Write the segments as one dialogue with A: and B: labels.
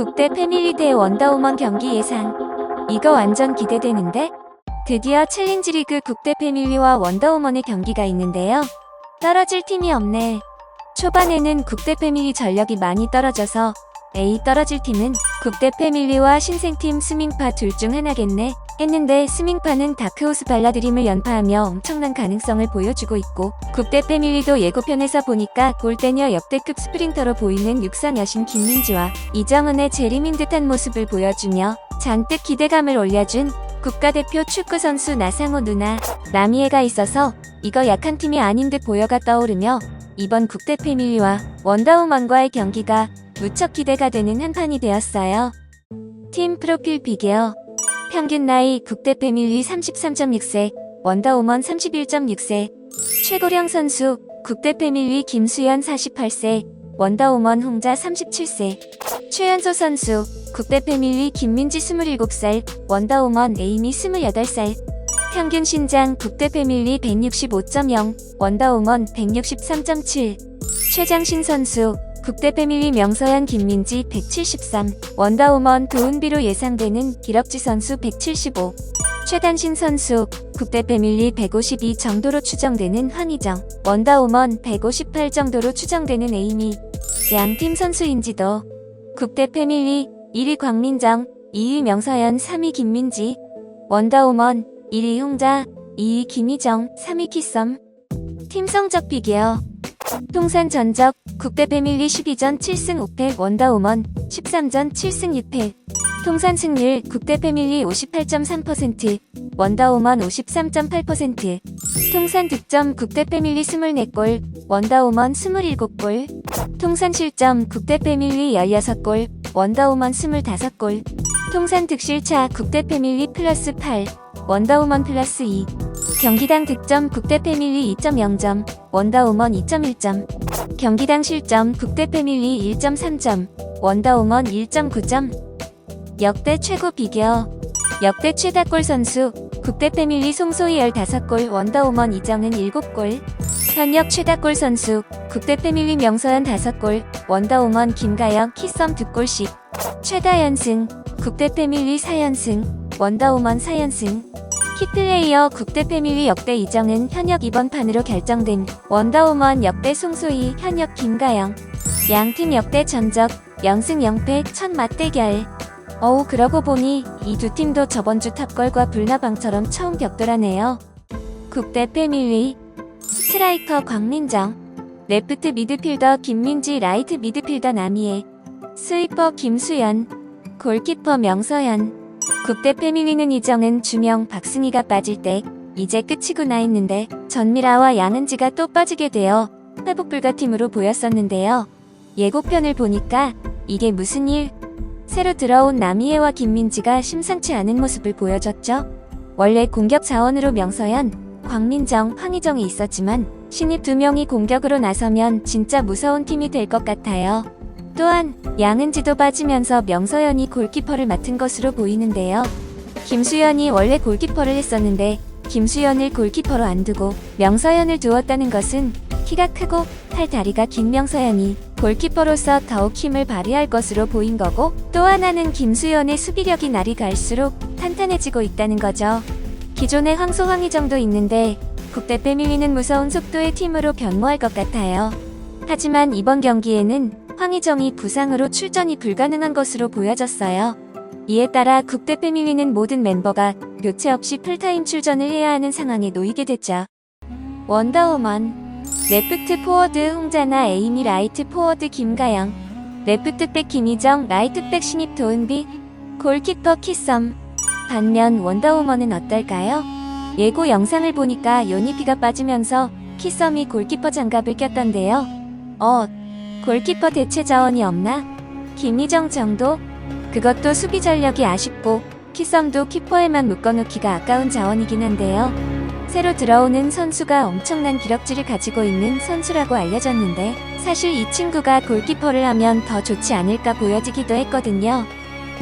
A: 국대 패밀리 대 원더우먼 경기 예상. 이거 완전 기대되는데? 드디어 챌린지 리그 국대 패밀리와 원더우먼의 경기가 있는데요. 떨어질 팀이 없네. 초반에는 국대 패밀리 전력이 많이 떨어져서 A 떨어질 팀은 국대 패밀리와 신생팀 스밍파 둘 중 하나겠네 했는데 스밍파는 다크호스 발라드림을 연파하며 엄청난 가능성을 보여주고 있고 국대 패밀리도 예고편에서 보니까 골대녀 역대급 스프린터로 보이는 육상 여신 김민지와 이정은의 재림인 듯한 모습을 보여주며 잔뜩 기대감을 올려준 국가대표 축구선수 나상호 누나 남이애가 있어서 이거 약한 팀이 아닌 듯 보여가 떠오르며 이번 국대 패밀리와 원더우먼과의 경기가 무척 기대가 되는 한 판이 되었어요. 팀 프로필 비교어 평균 나이 국대 패밀리 33.6세, 원더우먼 31.6세, 최고령 선수 국대 패밀리 김수현 48세, 원더우먼 홍자 37세, 최연소 선수 국대 패밀리 김민지 27살, 원더우먼 에이미 28살, 평균 신장 국대 패밀리 165.0, 원더우먼 163.7, 최장신 선수 국대 패밀리 명서현 김민지 173, 원더우먼 도은비로 예상되는 기럭지 선수 175, 최단신 선수 국대 패밀리 152 정도로 추정되는 황희정, 원더우먼 158 정도로 추정되는 에이미, 양팀 선수인지도 국대 패밀리 1위 광민정, 2위 명서현, 3위 김민지, 원더우먼 1위 홍자, 2위 김희정, 3위 키썸. 팀 성적 비교어 통산 전적 국대 패밀리 12전 7승 5패 원더우먼 13전 7승 6패. 통산 승률 국대 패밀리 58.3% 원더우먼 53.8% 통산 득점 국대 패밀리 24골 원더우먼 27골. 통산 실점 국대 패밀리 16골 원더우먼 25골. 통산 득실차 국대 패밀리 플러스 8 원더우먼 플러스 2 경기당 득점 국대 패밀리 2.0점, 원더우먼 2.1점, 경기당 실점 국대 패밀리 1.3점, 원더우먼 1.9점, 역대 최고 비교, 역대 최다골 선수, 국대 패밀리 송소희 15골, 원더우먼 이정은 7골, 현역 최다골 선수, 국대 패밀리 명서현 5골, 원더우먼 김가영 키썸 2골씩, 최다 연승, 국대 패밀리 4연승, 원더우먼 4연승, 키플레이어 국대 패밀리 역대 이정은 현역 이번 판으로 결정된 원더우먼 역대 송소희 현역 김가영 양팀 역대 전적 0승 0패 첫 맞대결. 어우 그러고 보니 이 두 팀도 저번주 탑걸과 불나방처럼 처음 격돌하네요. 국대 패밀리 스트라이커 광민정 레프트 미드필더 김민지 라이트 미드필더 남이애 스위퍼 김수연 골키퍼 명서현 국대 패밀리는 이정은 주명 박승희가 빠질 때 이제 끝이구나 했는데 전미라와 양은지가 또 빠지게 되어 회복 불가 팀으로 보였었는데요. 예고편을 보니까 이게 무슨 일? 새로 들어온 남이애와 김민지가 심상치 않은 모습을 보여줬죠. 원래 공격 자원으로 명서현, 광민정, 황희정이 있었지만 신입 두 명이 공격으로 나서면 진짜 무서운 팀이 될 것 같아요. 또한 양은지도 빠지면서 명서연이 골키퍼를 맡은 것으로 보이는데요. 김수연이 원래 골키퍼를 했었는데 김수연을 골키퍼로 안 두고 명서연을 두었다는 것은 키가 크고 팔 다리가 긴 명서연이 골키퍼로서 더욱 힘을 발휘할 것으로 보인 거고 또 하나는 김수연의 수비력이 날이 갈수록 탄탄해지고 있다는 거죠. 기존의 황소 황희정도 있는데 국대 패밀리는 무서운 속도의 팀으로 변모할 것 같아요. 하지만 이번 경기에는 황희정이 부상으로 출전이 불가능한 것으로 보여졌어요. 이에 따라 국대 패밀리는 모든 멤버가 교체 없이 풀타임 출전을 해야 하는 상황에 놓이게 됐죠. 원더우먼 레프트 포워드 홍자나 에이미 라이트 포워드 김가영 레프트백 김희정 라이트백 신입 도은비 골키퍼 키썸 반면 원더우먼은 어떨까요? 예고 영상을 보니까 요니피가 빠지면서 키썸이 골키퍼 장갑을 꼈던데요. 어, 골키퍼 대체 자원이 없나? 김희정 정도? 그것도 수비 전력이 아쉽고 키썸도 키퍼에만 묶어놓기가 아까운 자원이긴 한데요. 새로 들어오는 선수가 엄청난 기럭지를 가지고 있는 선수라고 알려졌는데 사실 이 친구가 골키퍼를 하면 더 좋지 않을까 보여지기도 했거든요.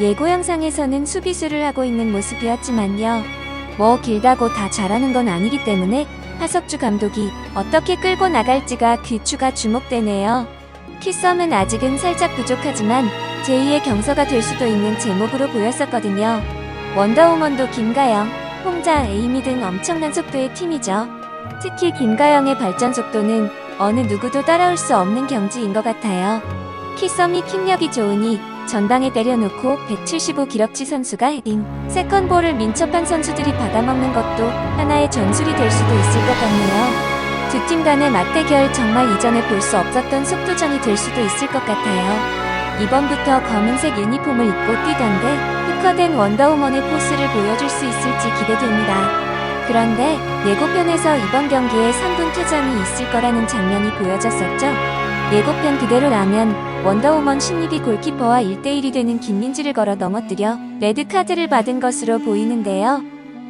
A: 예고 영상에서는 수비수를 하고 있는 모습이었지만요. 뭐 길다고 다 잘하는 건 아니기 때문에 하석주 감독이 어떻게 끌고 나갈지가 귀추가 주목되네요. 키썸은 아직은 살짝 부족하지만 제2의 경서가 될 수도 있는 제목으로 보였었거든요. 원더우먼도 김가영, 홍자, 에이미 등 엄청난 속도의 팀이죠. 특히 김가영의 발전 속도는 어느 누구도 따라올 수 없는 경지인 것 같아요. 키썸이 킥력이 좋으니 전방에 때려놓고 175 기럭지 선수가 헤딩, 세컨볼을 민첩한 선수들이 받아먹는 것도 하나의 전술이 될 수도 있을 것 같네요. 두 팀 간의 맞대결 정말 이전에 볼 수 없었던 속도전이 될 수도 있을 것 같아요. 이번부터 검은색 유니폼을 입고 뛰던데 흑화된 원더우먼의 포스를 보여줄 수 있을지 기대됩니다. 그런데 예고편에서 이번 경기에 3분 퇴장이 있을 거라는 장면이 보여졌었죠. 예고편 그대로라면 원더우먼 신입이 골키퍼와 1대1이 되는 김민지를 걸어 넘어뜨려 레드카드를 받은 것으로 보이는데요.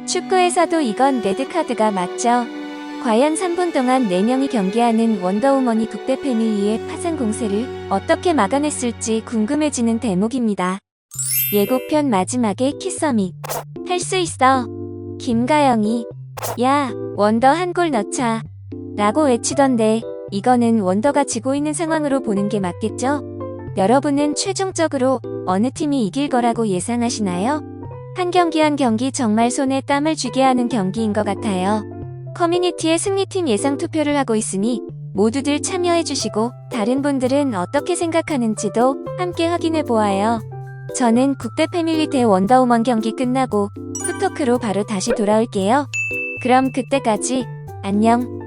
A: 축구에서도 이건 레드카드가 맞죠. 과연 3분 동안 4명이 경기하는 원더우먼이 국대 패밀리의 파산 공세를 어떻게 막아냈을지 궁금해지는 대목입니다. 예고편 마지막에 키썸이 할수 있어. 김가영이 야 원더 한 골 넣자 라고 외치던데 이거는 원더가 지고 있는 상황으로 보는 게 맞겠죠? 여러분은 최종적으로 어느 팀이 이길 거라고 예상하시나요? 한 경기 한 경기 정말 손에 땀을 쥐게 하는 경기인 것 같아요. 커뮤니티에 승리팀 예상 투표를 하고 있으니 모두들 참여해주시고 다른 분들은 어떻게 생각하는지도 함께 확인해 보아요. 저는 국대 패밀리 대 원더우먼 경기 끝나고 푸토크로 바로 다시 돌아올게요. 그럼 그때까지 안녕.